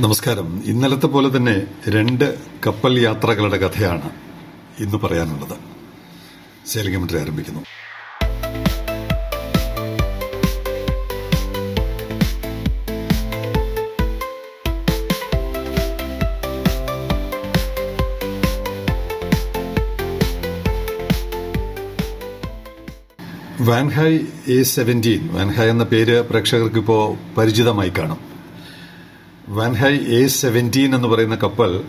നമസ്കാരം. ഇന്നലത്തെ പോലെ തന്നെ രണ്ട് കപ്പൽ യാത്രകളുടെ കഥയാണ് ഇന്ന് പറയാനുള്ളത്. സേലിംഗമിട്രി ആരംഭിക്കുന്നു. വാൻഹായ് എ സെവന്റീൻ വാൻഹായ് എന്ന പേര് പ്രേക്ഷകർക്കിപ്പോൾ പരിചിതമായി കാണും. വാൻഹായ് എ സെവന്റീൻ എന്ന് പറയുന്ന കപ്പൽ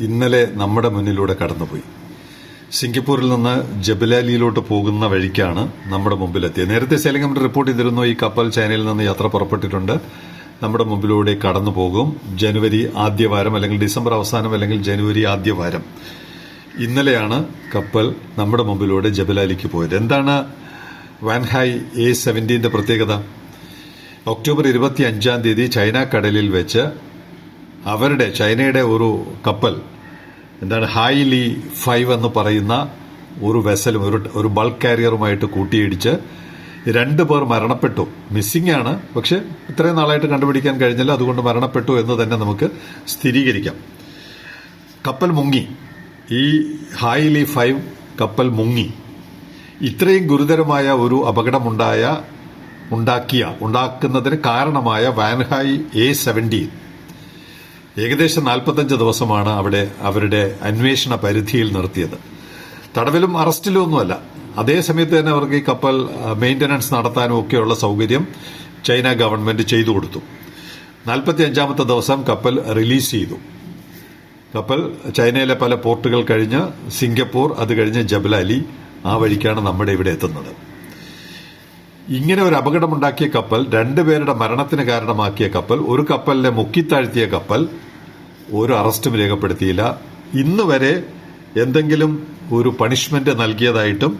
ഇന്നലെ നമ്മുടെ മുന്നിലൂടെ കടന്നുപോയി. സിംഗപ്പൂരിൽ നിന്ന് ജബലാലിയിലോട്ട് പോകുന്ന വഴിക്കാണ് നമ്മുടെ മുമ്പിലെത്തിയത്. നേരത്തെ സേലിംഗം റിപ്പോർട്ട് ചെയ്തിരുന്നു ഈ കപ്പൽ ചൈനയിൽ നിന്ന് യാത്ര പുറപ്പെട്ടിട്ടുണ്ട്. നമ്മുടെ മുമ്പിലൂടെ കടന്നു പോകും. ജനുവരി ആദ്യവാരം അല്ലെങ്കിൽ ഡിസംബർ അവസാനം അല്ലെങ്കിൽ ജനുവരി ആദ്യവാരം ഇന്നലെയാണ് കപ്പൽ നമ്മുടെ മുമ്പിലൂടെ ജബലാലിക്ക് പോയത്. എന്താണ് വാൻഹായ് എ സെവന്റീന്റെ പ്രത്യേകത? ഒക്ടോബർ ഇരുപത്തി അഞ്ചാം തീയതി ചൈന കടലിൽ വെച്ച് അവരുടെ ചൈനയുടെ ഒരു കപ്പൽ എന്താണ് ഹൈലി ഫൈവ് എന്ന് പറയുന്ന ഒരു വെസലും ഒരു ഒരു ബൾക്ക് കാരിയറുമായിട്ട് കൂട്ടിയിടിച്ച് രണ്ടു പേർ മരണപ്പെട്ടു. മിസ്സിംഗ് ആണ്. പക്ഷെ ഇത്രയും നാളായിട്ട് കണ്ടുപിടിക്കാൻ കഴിഞ്ഞില്ല. അതുകൊണ്ട് മരണപ്പെട്ടു എന്ന് തന്നെ നമുക്ക് സ്ഥിരീകരിക്കാം. കപ്പൽ മുങ്ങി. ഈ ഹൈലി ഫൈവ് കപ്പൽ മുങ്ങി. ഇത്രയും ഗുരുതരമായ ഒരു അപകടമുണ്ടായ ഉണ്ടാക്കിയ ഉണ്ടാക്കുന്നതിന് കാരണമായ വാൻഹായ് എ സെവന്റീൻ. ഏകദേശം നാൽപ്പത്തഞ്ച് ദിവസമാണ് അവിടെ അവരുടെ അന്വേഷണ പരിധിയിൽ നിർത്തിയത്. തടവിലും അറസ്റ്റിലും ഒന്നുമല്ല. അതേസമയത്ത് തന്നെ അവർക്ക് ഈ കപ്പൽ മെയിന്റനൻസ് നടത്താനും ഒക്കെയുള്ള സൗകര്യം ചൈന ഗവൺമെന്റ് ചെയ്തു കൊടുത്തു. നാൽപ്പത്തി അഞ്ചാമത്തെ ദിവസം കപ്പൽ റിലീസ് ചെയ്തു. കപ്പൽ ചൈനയിലെ പല പോർട്ടുകൾ കഴിഞ്ഞ് സിംഗപ്പൂർ അത് കഴിഞ്ഞ് ജബലാലി ആ വഴിക്കാണ് നമ്മുടെ ഇവിടെ എത്തുന്നത്. ഇങ്ങനെ ഒരു അപകടമുണ്ടാക്കിയ കപ്പൽ രണ്ടുപേരുടെ മരണത്തിന് കാരണമാക്കിയ കപ്പൽ ഒരു കപ്പലിനെ മുക്കിത്താഴ്ത്തിയ കപ്പൽ ഒരു അറസ്റ്റും രേഖപ്പെടുത്തിയില്ല. ഇന്ന് വരെ എന്തെങ്കിലും ഒരു പണിഷ്മെന്റ് നൽകിയതായിട്ടും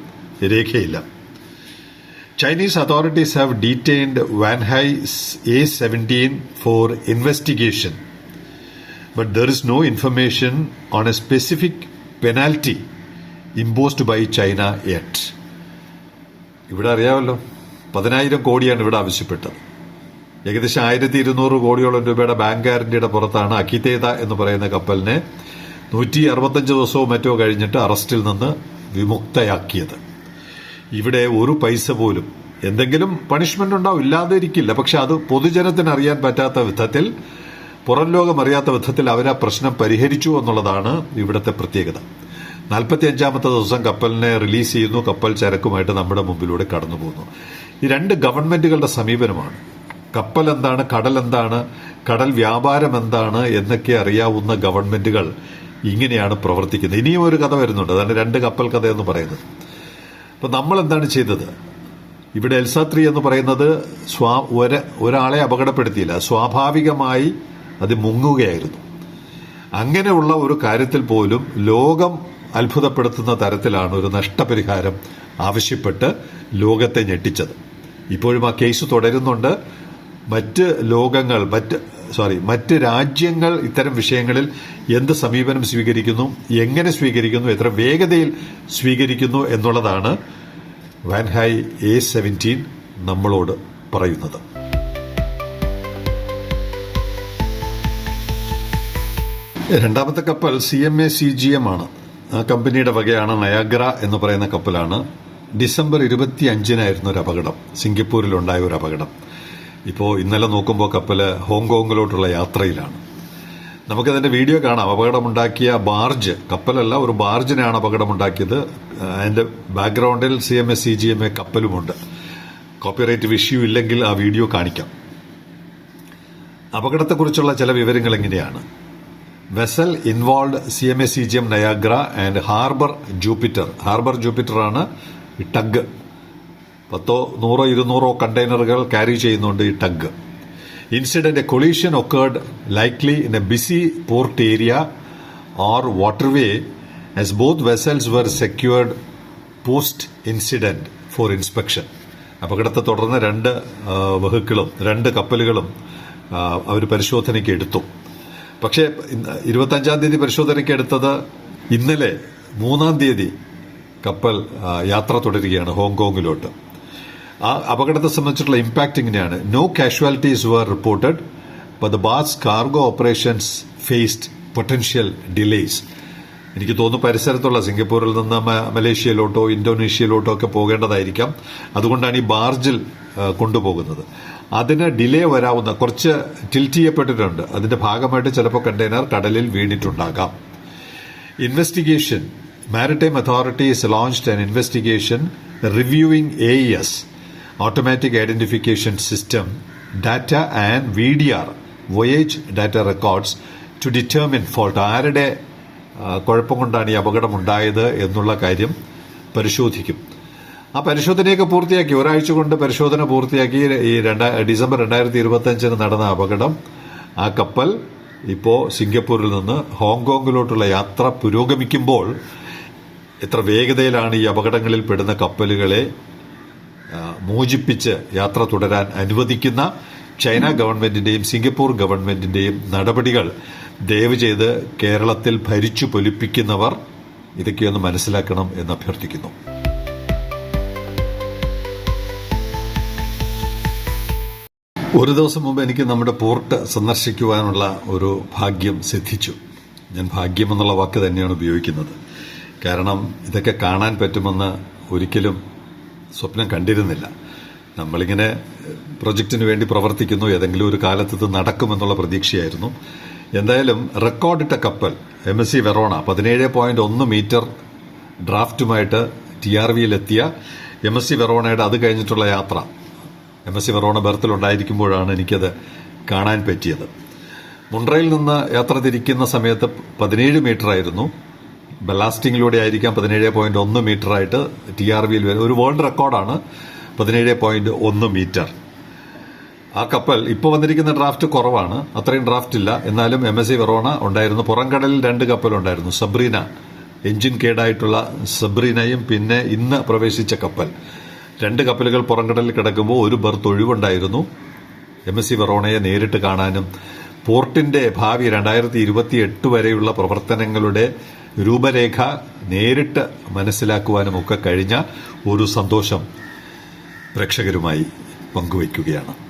രേഖയില്ല. Chinese authorities have detained Wan Hai A seventeen for investigation but there is no information on a specific penalty imposed by China yet ഇവിടെ അറിയാമല്ലോ. പതിനായിരം കോടിയാണ് ഇവിടെ ആവശ്യപ്പെട്ടത്. ഏകദേശം ആയിരത്തി ഇരുന്നൂറ് കോടിയോളം രൂപയുടെ ബാങ്ക് ഗ്യാരണ്ടിയുടെ പുറത്താണ് അക്കിതേത എന്ന് പറയുന്ന കപ്പലിനെ നൂറ്റി അറുപത്തഞ്ച് ദിവസവും മറ്റോ കഴിഞ്ഞിട്ട് അറസ്റ്റിൽ നിന്ന് വിമുക്തയാക്കിയത്. ഇവിടെ ഒരു പൈസ പോലും എന്തെങ്കിലും പണിഷ്മെന്റ് ഉണ്ടാവും ഇല്ലാതെ ഇരിക്കില്ല പക്ഷെ അത് പൊതുജനത്തിന് അറിയാൻ പറ്റാത്ത വിധത്തിൽ പുറം ലോകം അറിയാത്ത വിധത്തിൽ അവരാ പ്രശ്നം പരിഹരിച്ചു എന്നുള്ളതാണ് ഇവിടുത്തെ പ്രത്യേകത. നാൽപ്പത്തി അഞ്ചാമത്തെ ദിവസം കപ്പലിനെ റിലീസ് ചെയ്യുന്നു. കപ്പൽ ചരക്കുമായിട്ട് നമ്മുടെ മുമ്പിലൂടെ കടന്നു പോകുന്നു ഈ രണ്ട് ഗവൺമെന്റുകളുടെ സമീപനമാണ്. കപ്പൽ എന്താണ് കടൽ എന്താണ് കടൽ വ്യാപാരം എന്താണ് എന്നൊക്കെ അറിയാവുന്ന ഗവൺമെന്റുകൾ ഇങ്ങനെയാണ് പ്രവർത്തിക്കുന്നത്. ഇനിയും ഒരു കഥ വരുന്നുണ്ട്. അതാണ് രണ്ട് കപ്പൽ കഥ എന്ന് പറയുന്നത്. അപ്പൊ നമ്മൾ എന്താണ് ചെയ്തത്? ഇവിടെ എൽസാത്രി എന്ന് പറയുന്നത് സ്വാ ഒരാളെ അപകടപ്പെടുത്തിയില്ല. സ്വാഭാവികമായി അത് മുങ്ങുകയായിരുന്നു. അങ്ങനെയുള്ള ഒരു കാര്യത്തിൽ പോലും ലോകം അത്ഭുതപ്പെടുത്തുന്ന തരത്തിലാണ് ഒരു നഷ്ടപരിഹാരം ആവശ്യപ്പെട്ട് ലോകത്തെ ഞെട്ടിച്ചത്. ഇപ്പോഴും ആ കേസ് തുടരുന്നുണ്ട്. മറ്റ് ലോകങ്ങൾ മറ്റ് സോറി മറ്റ് രാജ്യങ്ങൾ ഇത്തരം വിഷയങ്ങളിൽ എന്ത് സമീപനം സ്വീകരിക്കുന്നു എങ്ങനെ സ്വീകരിക്കുന്നു എത്ര വേഗതയിൽ സ്വീകരിക്കുന്നു എന്നുള്ളതാണ് വാൻഹായ് എ സെവന്റീൻ നമ്മളോട് പറയുന്നത്. രണ്ടാമത്തെ കപ്പൽ C M A C G M ആണ്. ആ കമ്പനിയുടെ വകയാണ് നയാഗ്ര എന്ന് പറയുന്ന കപ്പലാണ്. ഡിസംബർ ഇരുപത്തി അഞ്ചിനായിരുന്നു ഒരു അപകടം. സിംഗപ്പൂരിലുണ്ടായ ഒരു അപകടം. ഇപ്പോൾ ഇന്നലെ നോക്കുമ്പോൾ കപ്പൽ ഹോങ്കോങ്ങിലോട്ടുള്ള യാത്രയിലാണ്. നമുക്കതിന്റെ വീഡിയോ കാണാം. അപകടമുണ്ടാക്കിയ ബാർജ് കപ്പലല്ല ഒരു ബാർജിനാണ് അപകടമുണ്ടാക്കിയത്. അതിന്റെ ബാക്ക്ഗ്രൗണ്ടിൽ C M S C G M A കപ്പലുമുണ്ട്. Copyright issue ഇല്ലെങ്കിൽ ആ വീഡിയോ കാണിക്കാം. അപകടത്തെക്കുറിച്ചുള്ള ചില വിവരങ്ങൾ എങ്ങനെയാണ് vessel involve C M S C G M Niagara and Harbour Jupiter. Harbour Jupiter ആണ് ഈ ടഗ്. പത്തോ നൂറോ ഇരുന്നൂറോ കണ്ടെയ്നറുകൾ ക്യാരി ചെയ്യുന്നുണ്ട് ഈ tug. Incident a collision occurred likely in a busy port area or waterway as both vessels were secured post incident for inspection അപകടത്തെ തുടർന്ന് രണ്ട് വെഹിക്കിളും രണ്ട് കപ്പലുകളും അവർ പരിശോധനയ്ക്ക് എടുത്തു. പക്ഷേ ഇരുപത്തഞ്ചാം തീയതി പരിശോധനയ്ക്ക് എടുത്തത് ഇന്നലെ മൂന്നാം തീയതി കപ്പൽ യാത്ര തുടരുകയാണ് ഹോങ്കോങ്ങിലോട്ട്. ആ അപകടത്തെ സംബന്ധിച്ചിട്ടുള്ള ഇമ്പാക്ട് ഇങ്ങനെയാണ്. No casualties were reported but the bus cargo operations faced potential delays എനിക്ക് തോന്നുന്നു പരിസരത്തുള്ള സിംഗപ്പൂരിൽ നിന്ന് മലേഷ്യയിലോട്ടോ ഇന്തോനേഷ്യയിലോട്ടോ ഒക്കെ പോകേണ്ടതായിരിക്കാം. അതുകൊണ്ടാണ് ഈ ബാർജിൽ കൊണ്ടുപോകുന്നത്. അതിന് ഡിലേ വരാവുന്ന കുറച്ച് ടിൽറ്റ് ചെയ്യപ്പെട്ടിട്ടുണ്ട്. അതിന്റെ ഭാഗമായിട്ട് ചിലപ്പോൾ കണ്ടെയ്നർ കടലിൽ വീണിട്ടുണ്ടാകാം. Investigation maritime authorities launched an investigation reviewing aes automatic identification system data and vdr voyage data records to determine fault ആരുടെ കുഴപ്പം കൊണ്ടാണ് ഈ അപകടം ഉണ്ടായത് എന്നുള്ള കാര്യം പരിശോധിക്കും. ആ പരിശോധനയൊക്കെ പൂർത്തിയാക്കി ഒരാഴ്ച കൊണ്ട് പരിശോധന പൂർത്തിയാക്കി. ഈ രണ്ടാ ഡിസംബർ രണ്ടായിരത്തി ഇരുപത്തിയഞ്ചിന് നടന്ന അപകടം ആ കപ്പൽ ഇപ്പോ സിംഗപ്പൂരിൽ നിന്ന് ഹോങ്കോങ്ങിലോട്ടുള്ള യാത്ര പുരോഗമിക്കുമ്പോൾ എത്ര വേഗതയിലാണ് ഈ അപകടങ്ങളിൽ പെടുന്ന കപ്പലുകളെ മോചിപ്പിച്ച് യാത്ര തുടരാൻ അനുവദിക്കുന്ന ചൈന ഗവൺമെന്റിന്റെയും സിംഗപ്പൂർ ഗവൺമെന്റിന്റെയും നടപടികൾ ദയവ് ചെയ്ത് കേരളത്തിൽ ഭരിച്ചു പൊലിപ്പിക്കുന്നവർ ഇതൊക്കെയൊന്ന് മനസ്സിലാക്കണം എന്ന് അഭ്യർത്ഥിക്കുന്നു. ഒരു ദിവസം മുമ്പ് എനിക്ക് നമ്മുടെ പോർട്ട് സന്ദർശിക്കുവാനുള്ള ഒരു ഭാഗ്യം സിദ്ധിച്ചു. ഞാൻ ഭാഗ്യം എന്നുള്ള വാക്ക് തന്നെയാണ് ഉപയോഗിക്കുന്നത്. കാരണം ഇതൊക്കെ കാണാൻ പറ്റുമെന്ന് ഒരിക്കലും സ്വപ്നം കണ്ടിരുന്നില്ല. നമ്മളിങ്ങനെ പ്രൊജക്ടിന് വേണ്ടി പ്രവർത്തിക്കുന്നു ഏതെങ്കിലും ഒരു കാലത്ത് ഇത് നടക്കുമെന്നുള്ള പ്രതീക്ഷയായിരുന്നു. എന്തായാലും റെക്കോർഡിട്ട കപ്പൽ എം എസ് സി വെറോണ പതിനേഴ് പോയിന്റ് ഒന്ന് മീറ്റർ ഡ്രാഫ്റ്റുമായിട്ട് ടി ആർ വിയിലെത്തിയ എം എസ് സി വെറോണയുടെ അത് കഴിഞ്ഞിട്ടുള്ള യാത്ര. എം എസ് സി വെറോണ ബർത്തിലുണ്ടായിരിക്കുമ്പോഴാണ് എനിക്കത് കാണാൻ പറ്റിയത്. മുണ്ട്രയിൽ നിന്ന് യാത്ര തിരിക്കുന്ന സമയത്ത് പതിനേഴ് മീറ്റർ ആയിരുന്നു ബലാസ്റ്റിംഗിലൂടെ ആയിരിക്കാം പതിനേഴ് പോയിന്റ് ഒന്ന് മീറ്റർ ആയിട്ട് ടി ആർ വിയിൽ വരുന്നത്. ഒരു വേൾഡ് റെക്കോർഡാണ് പതിനേഴ് പോയിന്റ് ഒന്ന് മീറ്റർ. ആ കപ്പൽ ഇപ്പോൾ വന്നിരിക്കുന്ന ഡ്രാഫ്റ്റ് കുറവാണ്. അത്രയും ഡ്രാഫ്റ്റ് ഇല്ല. എന്നാലും എം എസ് സി വെറോണ ഉണ്ടായിരുന്നു. പുറംകടലിൽ രണ്ട് കപ്പലുണ്ടായിരുന്നു സബ്രീന എഞ്ചിൻ കേടായിട്ടുള്ള സബ്രീനയും പിന്നെ ഇന്ന് പ്രവേശിച്ച കപ്പൽ. രണ്ട് കപ്പലുകൾ പുറംകടലിൽ കിടക്കുമ്പോൾ ഒരു ബർത്ത് ഒഴിവുണ്ടായിരുന്നു. എം എസ് സി വെറോണയെ നേരിട്ട് കാണാനും പോർട്ടിന്റെ ഭാവി രണ്ടായിരത്തി ഇരുപത്തി എട്ട് വരെയുള്ള പ്രവർത്തനങ്ങളുടെ രൂപരേഖ നേരിട്ട് മനസ്സിലാക്കുവാനും ഒക്കെ കഴിഞ്ഞ ഒരു സന്തോഷം പ്രേക്ഷകരുമായി പങ്കുവയ്ക്കുകയാണ്.